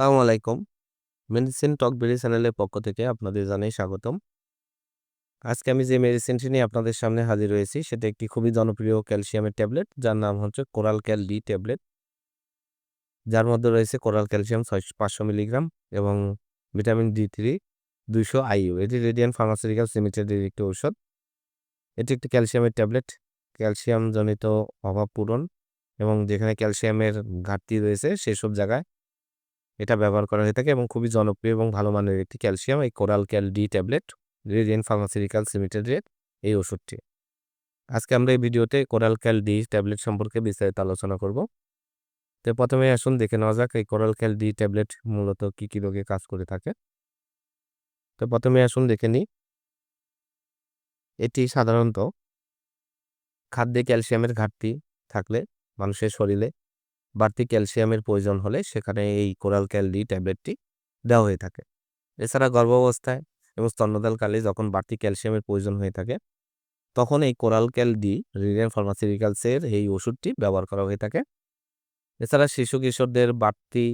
আসসালামু আলাইকুম। মেডিসিন টক বেরি চ্যানেলের পক্ষ থেকে আপনাদের জানাই স্বাগতম। আজকে আমি যে মেডিসিনটি নিয়ে আপনাদের সামনে হাজির হয়েছি, সেটা একটি খুবই জনপ্রিয় ক্যালসিয়ামের ট্যাবলেট যার নাম হচ্ছে কোরাল ক্যাল ডি ট্যাবলেট যার মধ্যে রয়েছে কোরাল ক্যালসিয়াম ছয়, পাঁচশো মিলিগ্রাম এবং ভিটামিন ডি থ্রি, দুইশো আইইউ। এটি রেডিয়ান ফার্মাসিউটিক্যাল লিমিটেডের একটি ঔষধ। এটি একটি ক্যালসিয়ামের ট্যাবলেট ক্যালসিয়াম জনিত অভাব পূরণ এবং যেখানে ক্যালসিয়ামের ঘাটতি রয়েছে, সেসব জায়গায় এটা ব্যবহার করা হয়ে থাকে এবং খুবই জনপ্রিয় এবং ভালো মানের একটি ক্যালসিয়াম, এই Coral Cal D tablet Radiant pharmaceuticals লিমিটেডের এই ওষুধটি। আজকে আমরা এই ভিডিওতে কোরাল ক্যাল ডি ট্যাবলেট সম্পর্কে বিস্তারিত আলোচনা করব। তো প্রথমে আসুন, দেখে নেওয়া যাক এই কোরাল ক্যাল ডি ট্যাবলেট মূলত কী কী রোগে কাজ করে থাকে। তো প্রথমে আসুন, দেখে নিই। এটি সাধারণত খাদ্যে ক্যালসিয়ামের ঘাটতি থাকলে মানুষের শরীরে বাড়তি ক্যালসিয়ামের প্রয়োজন হলে সেখানে এই কোরাল ক্যালডি ট্যাবলেটটি দেওয়া হয়ে থাকে। এছাড়া গর্ভাবস্থায় এবং স্তন্যদালকালে যখন বাড়তি ক্যালসিয়ামের প্রয়োজন হয়ে থাকে, তখন এই কোরাল ক্যালডি রিলিয়ান ফার্মাসিউটিক্যালসের এই ওষুধটি ব্যবহার করা হয়ে থাকে। এছাড়া শিশু কিশোরদের বাড়তি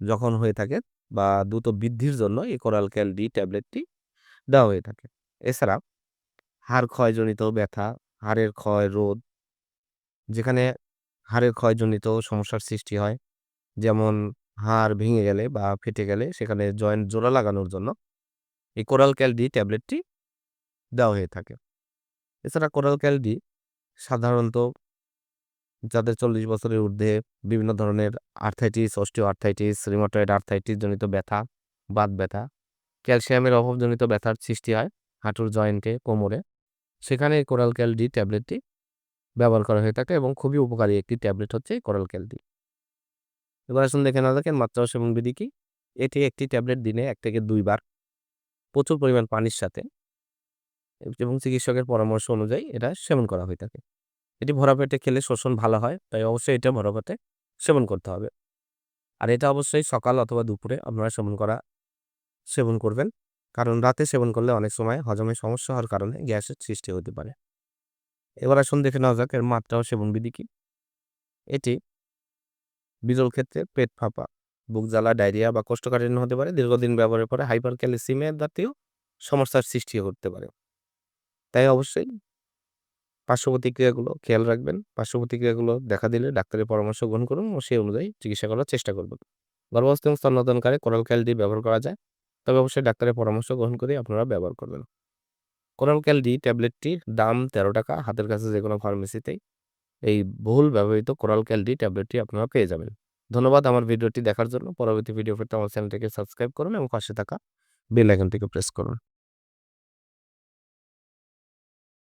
যখন হয়ে থাকে বা দ্রুত বৃদ্ধির জন্য এই কোরাল ক্যাল ডি ট্যাবলেটটি দেওয়া হয়ে থাকে। এছাড়া হাড় ক্ষয়জনিত ব্যথা, হাড়ের ক্ষয় রোধ, যেখানে হাড়ের ক্ষয়জনিত সমস্যার সৃষ্টি হয়। যেমন হাড় ভেঙে গেলে বা ফেটে গেলে সেখানে জয়েন্ট জোড়া লাগানোর জন্য এই কোরাল ক্যালডি ট্যাবলেটটি দেওয়া হয়ে থাকে। এছাড়া কোরাল ক্যালডি সাধারণত যাদের চল্লিশ বছরের ঊর্ধ্বে বিভিন্ন ধরনের arthritis osteo arthritis rheumatoid arthritis জনিত ব্যথা, বাত ব্যথা, ক্যালসিয়ামের অভাবজনিত ব্যথার সৃষ্টি হয় হাঁটুর জয়েন্টে কোমরে। সেখানে কোরাল ক্যালডি ট্যাবলেটটি ব্যবহার করা হয়ে থাকে এবং খুবই উপকারী একটি ট্যাবলেট হচ্ছে কোরাল ক্যালডি এবার আসুন দেখে না দেখেন মাত্রা ও সেবন বিধি কি। এটি একটি ট্যাবলেট দিনে এক থেকে দুইবার প্রচুর পরিমাণ পানির সাথে এবং চিকিৎসকের পরামর্শ অনুযায়ী এটা সেবন করা হয়ে থাকে। এটি ভরা পেটে খেলে শোষণ ভালো হয়, তাই অবশ্যই এটা ভরা পেটে সেবন করতে হবে। আর এটা অবশ্যই সকাল অথবা দুপুরে আপনারা সেবন করা, সেবন করবেন। কারণ রাতে সেবন করলে অনেক সময় হজমের সমস্যা হওয়ার কারণে গ্যাসের সৃষ্টি হতে পারে। এবার আসুন দেখে নেওয়া যাক এর মাত্রা ও সেবন বিধি কি। এটি বিরল ক্ষেত্রে পেট ফাঁপা, বুক জ্বালা, ডায়রিয়া বা কোষ্ঠকাঠিন্য হতে পারে, দীর্ঘদিন ব্যবহারের পরে হাইপার ক্যালসিমিয়া জাতীয় সমস্যার সৃষ্টি করতে পারে। তাই অবশ্যই পার্শ্ব প্রতিক্রিয়াগুলো খেয়াল রাখবেন পার্শ্ব প্রতিক্রিয়াগুলো দেখা দিলে ডাক্তারের পরামর্শ গ্রহণ করুন ও সেই অনুযায়ী চিকিৎসা করার চেষ্টা করবেন। গর্ভস্থ এবং স্তন্যদানকারে কোরাল ক্যালডি ব্যবহার করা যায়, তবে অবশ্যই ডাক্তারের পরামর্শ গ্রহণ করে আপনারা ব্যবহার করবেন। কোরাল ক্যালডি ট্যাবলেটটির দাম তেরো টাকা, হাতের কাছে যে কোনো ফার্মেসিতেই এই বহুল ব্যবহৃত কোরাল ক্যালডি ট্যাবলেটটি আপনারা পেয়ে যাবেন। ধন্যবাদ আমার ভিডিওটি দেখার জন্য। পরবর্তী ভিডিও পেতে আমার চ্যানেলটিকে সাবস্ক্রাইব করুন এবং পাশে থাকা বেল আইকনটিকে প্রেস করুন।